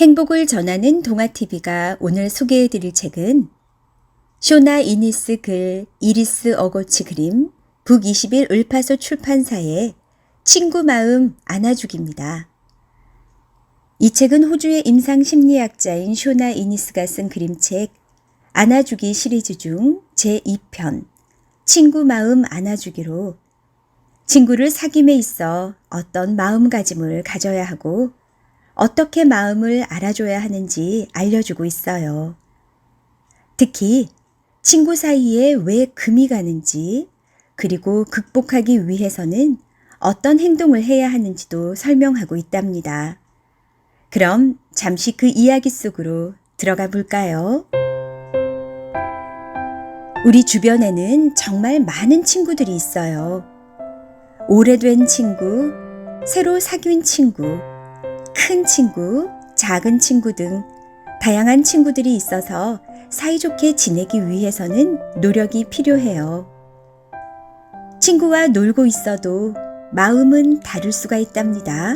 행복을 전하는 동아TV가 오늘 소개해드릴 책은 쇼나 이니스 글, 이리스 어고치 그림, 북21 을파소 출판사의 친구 마음 안아주기입니다. 이 책은 호주의 임상 심리학자인 쇼나 이니스가 쓴 그림책 안아주기 시리즈 중 제2편 친구 마음 안아주기로 친구를 사귐에 있어 어떤 마음가짐을 가져야 하고 어떻게 마음을 알아줘야 하는지 알려주고 있어요. 특히 친구 사이에 왜 금이 가는지 그리고 극복하기 위해서는 어떤 행동을 해야 하는지도 설명하고 있답니다. 그럼 잠시 그 이야기 속으로 들어가 볼까요? 우리 주변에는 정말 많은 친구들이 있어요. 오래된 친구, 새로 사귄 친구, 큰 친구, 작은 친구 등 다양한 친구들이 있어서 사이좋게 지내기 위해서는 노력이 필요해요. 친구와 놀고 있어도 마음은 다를 수가 있답니다.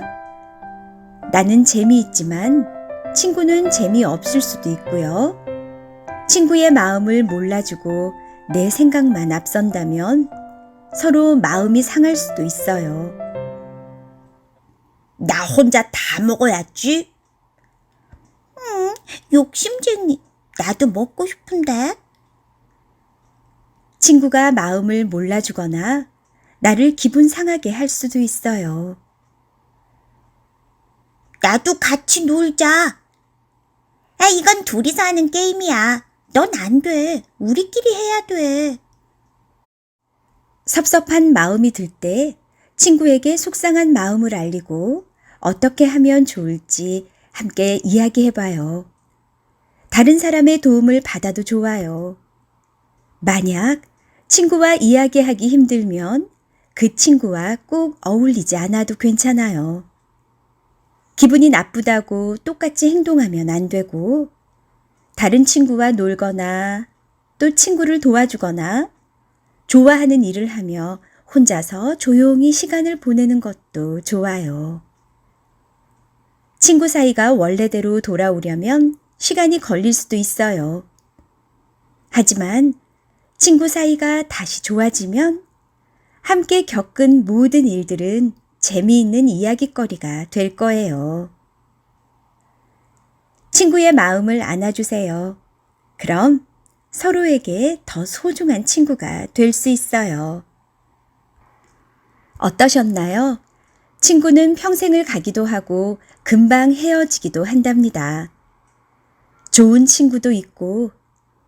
나는 재미있지만 친구는 재미없을 수도 있고요. 친구의 마음을 몰라주고 내 생각만 앞선다면 서로 마음이 상할 수도 있어요. 나 혼자 다 먹어야지. 음, 욕심쟁이. 나도 먹고 싶은데. 친구가 마음을 몰라주거나 나를 기분 상하게 할 수도 있어요. 나도 같이 놀자. 아, 이건 둘이서 하는 게임이야. 넌 안 돼. 우리끼리 해야 돼. 섭섭한 마음이 들 때 친구에게 속상한 마음을 알리고 어떻게 하면 좋을지 함께 이야기해봐요. 다른 사람의 도움을 받아도 좋아요. 만약 친구와 이야기하기 힘들면 그 친구와 꼭 어울리지 않아도 괜찮아요. 기분이 나쁘다고 똑같이 행동하면 안 되고, 다른 친구와 놀거나 또 친구를 도와주거나 좋아하는 일을 하며 혼자서 조용히 시간을 보내는 것도 좋아요. 친구 사이가 원래대로 돌아오려면 시간이 걸릴 수도 있어요. 하지만 친구 사이가 다시 좋아지면 함께 겪은 모든 일들은 재미있는 이야기거리가 될 거예요. 친구의 마음을 안아주세요. 그럼 서로에게 더 소중한 친구가 될 수 있어요. 어떠셨나요? 친구는 평생을 가기도 하고 금방 헤어지기도 한답니다. 좋은 친구도 있고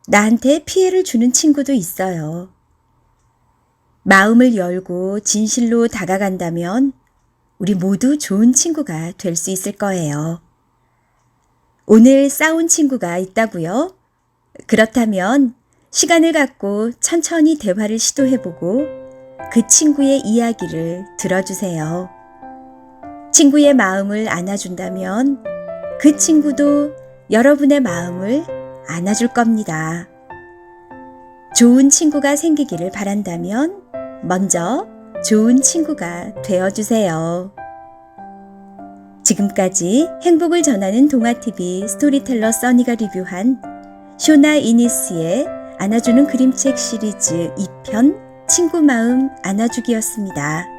나한테 피해를 주는 친구도 있어요. 마음을 열고 진실로 다가간다면 우리 모두 좋은 친구가 될 수 있을 거예요. 오늘 싸운 친구가 있다고요? 그렇다면 시간을 갖고 천천히 대화를 시도해보고 그 친구의 이야기를 들어주세요. 친구의 마음을 안아준다면 그 친구도 여러분의 마음을 안아줄 겁니다. 좋은 친구가 생기기를 바란다면 먼저 좋은 친구가 되어주세요. 지금까지 행복을 전하는 동아TV 스토리텔러 써니가 리뷰한 쇼나 이니스의 안아주는 그림책 시리즈 2편 친구 마음 안아주기였습니다.